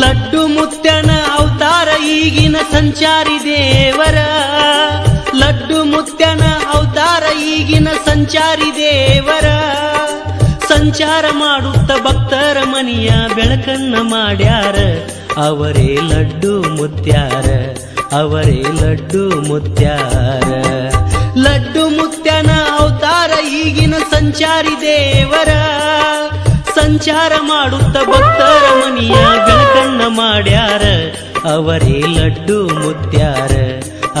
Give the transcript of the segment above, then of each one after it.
ಲಡ್ಡು ಮುತ್ತಣ ಅವತಾರ ಈಗಿನ ಸಂಚಾರಿ ದೇವರ. ಲಡ್ಡು ಮುತ್ತಣ ಅವತಾರ ಈಗಿನ ಸಂಚಾರಿ ದೇವರ. ಸಂಚಾರ ಮಾಡುತ್ತ ಭಕ್ತರ ಮನಿಯ ಬೆಳಕನ್ನ ಮಾಡ್ಯಾರ. ಅವರೇ ಲಡ್ಡು ಮುತ್ಯಾರ, ಅವರೇ ಲಡ್ಡು ಮುತ್ಯಾರ. ಲಡ್ಡು ಮುತ್ಯನ ಅವತಾರ ಈಗಿನ ಸಂಚಾರಿ ದೇವರ. ಸಂಚಾರ ಮಾಡುತ್ತ ಭಕ್ತರ ಮನಿಯ ಬೆಳಕನ್ನ ಮಾಡ್ಯಾರ ಅವರೇ ಲಡ್ಡು ಮುತ್ಯಾರ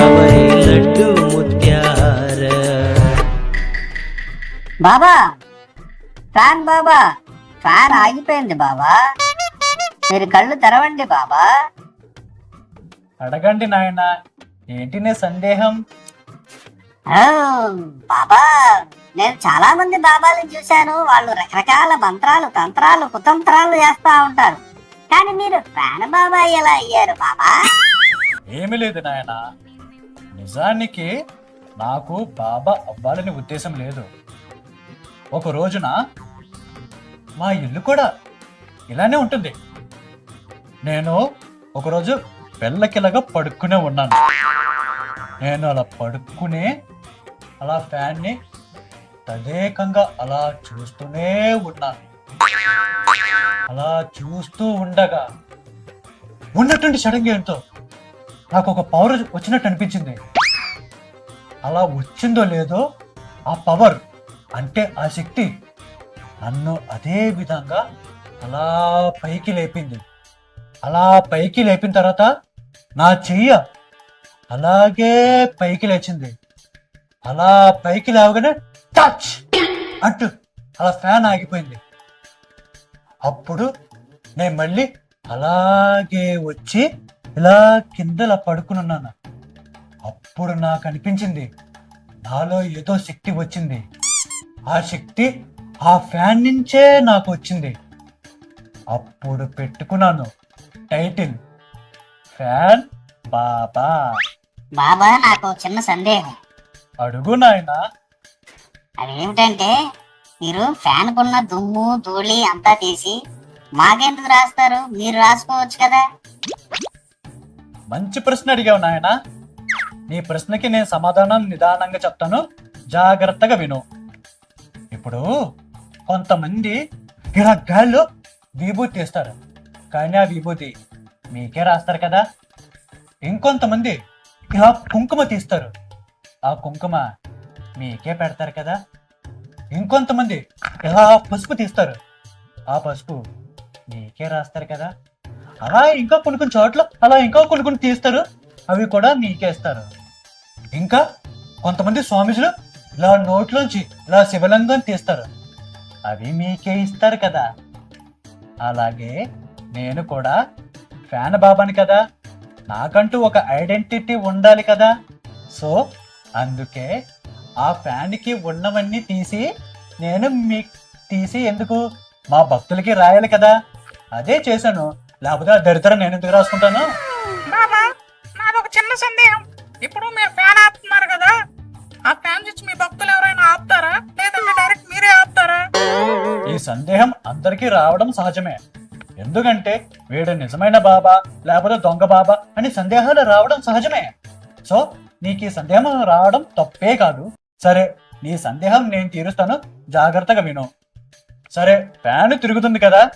ಅವರೇ ಲಡ್ಡು ಮುತ್ಯಾರ బాబా ఫ్యాన్ బాబా ఫ్యాన్ ఆగిపోయింది బాబా మీరు కళ్ళు తెరవండి బాబా అడగండి నాయన ఏంటి నీ సందేహం ఓ, బాబా నేను చాలా మంది బాబాలను చూశాను. వాళ్ళు రకరకాల మంత్రాలు తంత్రాలు కుతంత్రాలు చేస్తా ఉంటారు. కానీ మీరు ఫ్యాన్ బాబా ఎలా అయ్యారు బాబా? ఏమీ లేదు నాయన. నిజానికి నాకు బాబా అవ్వాలని ఉద్దేశం లేదు. ఒక రోజున మా ఇల్లు కూడా ఇలానే ఉంటుంది. నేను ఒకరోజు పెళ్ళకిలాగా పడుకునే ఉన్నాను. నేను అలా పడుకునే అలా ఫ్యాన్ని తదేకంగా అలా చూస్తూనే ఉన్నాను అలా చూస్తూ ఉండగా ఉన్నటువంటి సడన్గా ఏంటో నాకు ఒక పవర్ వచ్చినట్టు అనిపించింది. అలా వచ్చిందో లేదో ఆ పవర్ అంటే ఆ శక్తి నన్ను అదే విధంగా అలా పైకి లేపింది. అలా పైకి లేపిన తర్వాత నా చెయ్య అలాగే పైకి లేచింది. అలా పైకి లేవగానే టచ్! అంటూ అలా ఫ్యాన్ ఆగిపోయింది. అప్పుడు నేను మళ్ళీ అలాగే వచ్చి ఇలా కింద ఇలా పడుకుని ఉన్నాను. అప్పుడు నాకు అనిపించింది నాలో ఏదో శక్తి వచ్చింది. ఆ శక్తి ఆ ఫ్యాన్ నుంచే నాకు వచ్చింది. అప్పుడు పెట్టుకున్నాను టైటిల్ ఫ్యాన్ బాబా. బాబా నాకు చిన్న సందేహం. అడుగు నాయనా. అదేంటంటే మీరు ఫ్యాన్ కున్న దుమ్ము ధూళి అంతా తీసి మాకెందుకు రాస్తారు? మీరు రాసుకోవచ్చు కదా. మంచి ప్రశ్న అడిగావు నాయన. నీ ప్రశ్నకి నేను సమాధానం నిదానంగా చెప్తాను. జాగ్రత్తగా విను. ఇప్పుడు కొంతమంది ఇలా గాల్లో విభూతి తీస్తారు కానీ ఆ విభూతి మీకే రాస్తారు కదా. ఇంకొంతమంది ఇలా కుంకుమ తీస్తారు. ఆ కుంకుమ మీకే పెడతారు కదా? ఇంకొంతమంది ఇలా పసుపు తీస్తారు. ఆ పసుపు మీకే రాస్తారు కదా? అలా ఇంకా కొన్ని కొన్ని చోట్ల అలా ఇంకా కొన్ని కొన్ని తీస్తారు. అవి కూడా మీకేస్తారు ఇంకా కొంతమంది స్వామీజులు ఇలా నోట్లోంచి ఇలా శివలింగం తీస్తారు. అవి మీకే ఇస్తారు కదా? అలాగే నేను కూడా ఫ్యాన్ బాబాని కదా? నాకంటూ ఒక ఐడెంటిటీ ఉండాలి కదా? సో అందుకే ఆ ఫ్యాన్కి ఉన్నవన్నీ తీసి నేను మీకు తీసి ఎందుకు? మా భక్తులకి రాయాలి కదా. అదే చేశాను. లేకపోతే ఆ దరిద్రం నేను ఎందుకు రాసుకుంటాను? బాబా నాది ఒక చిన్న సందేహం. ఇప్పుడు మీరు ఫ్యాన్ ఆపుతున్నారు కదా. ఆ ఫ్యాన్ స్విచ్ మీ భక్తులు ఎవరైనా ఆపుతారా? లేదంటే డైరెక్ట్ మీరే ఆపుతారా? ఈ సందేహం అందరికీ రావడం సహజమే. ఎందుకంటే వీడు నిజమైన బాబా లేకపోతే దొంగ బాబా అని సందేహాలు రావడం సహజమే. సో నీకు ఈ సందేహం రావడం తప్పే కాదు. సరే నీ సందేహం నేను తీరుస్తాను. జాగ్రత్తగా విను. సరే ఫ్యాన్ తిరుగుతుంది కదా.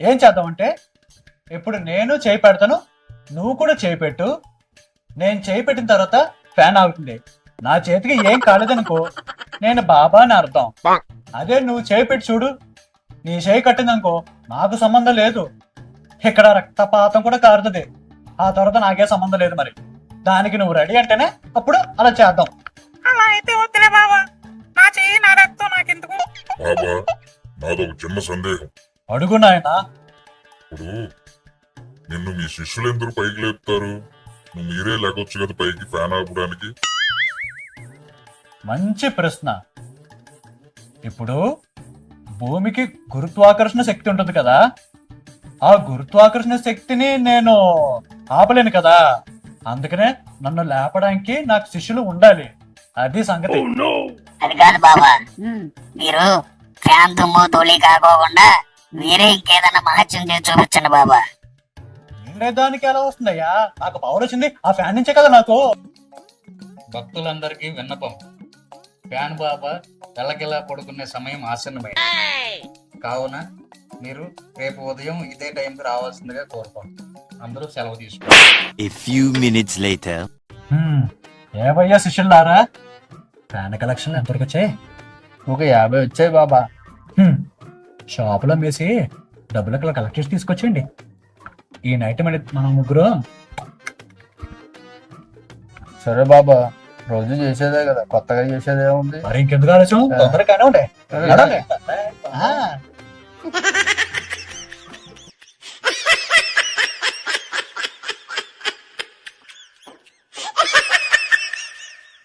ఏం చేద్దామంటే ఇప్పుడు నేను చేయి పెడతాను నువ్వు కూడా చేయి పెట్టు. నేను చేయి పెట్టిన తర్వాత ఫ్యాన్ ఆగుతుంది. నా చేతికి ఏం కాలేదనుకో నేను బాబా అని అర్థం అదే నువ్వు చేయి పెట్టి చూడు. నీ చేయి కట్టిందనుకో నాకు సంబంధం లేదు. ఇక్కడ రక్తపాతం కూడా కారుతుంది. ఆ తర్వాత నాకే సంబంధం లేదు మరి. దానికి నువ్వు రెడీ అంటేనే అప్పుడు అలా చేద్దాం. బాబా నాదొక చిన్న సందేహం. అడుగు నాయనా. ఇప్పుడు నిన్ను మీ శిష్యులు ఎందుకు పైకి లేపుతారు? నువ్వు మీరే లేకొచ్చు కదా పైకి ఫ్యాన్ ఆపడానికి? మంచి ప్రశ్న. ఇప్పుడు భూమికి గురుత్వాకర్షణ శక్తి ఉంటుంది కదా ఆ గురుత్వాకర్షణ శక్తిని నేను ఆపలేను కదా అందుకనే నన్ను లేపడానికి నాకు శిష్యులు ఉండాలి. అది సంగతి. అది కాదు బాబా మీరు ఫ్యాన్ దుమ్ము ధూళి కాకోకుండా మీరే ఇంకేదైనా మహత్యం చేసి చూపించండి బాబా ఎగిరేదానికి ఎలా వస్తుందయ్యా? నాకు పవర్ వచ్చింది. ఆ ఫ్యాన్ నుంచే కదా నాకు. భక్తులందరికీ విన్నపం. ఫ్యాన్ బాబా తెల్లకిలా పడుకునే సమయం ఆసన్నమైంది. కావున మీరు రేపు ఉదయం ఇదే టైంకి రావాల్సిందిగా కోరుకోండి. అందరూ సెలవు తీసుకోండి. A few minutes later. హ్మ్, ఏవయ్యా శిష్యులారా? ఫ్యాన్ కలెక్షన్ ఎంతవరకు వచ్చాయి? ఒక యాభై వచ్చాయి బాబా. షాపులో మేసి డబ్బులు అక్కడ కలెక్ట్ చేసి తీసుకొచ్చేయండి. ఈ నైట్ మన మనం ముగ్గురు. సరే బాబా రోజు చేసేదే కదా కొత్తగా చేసేదే ఉంది మరి ఇంకెందుకు ఆలోచన.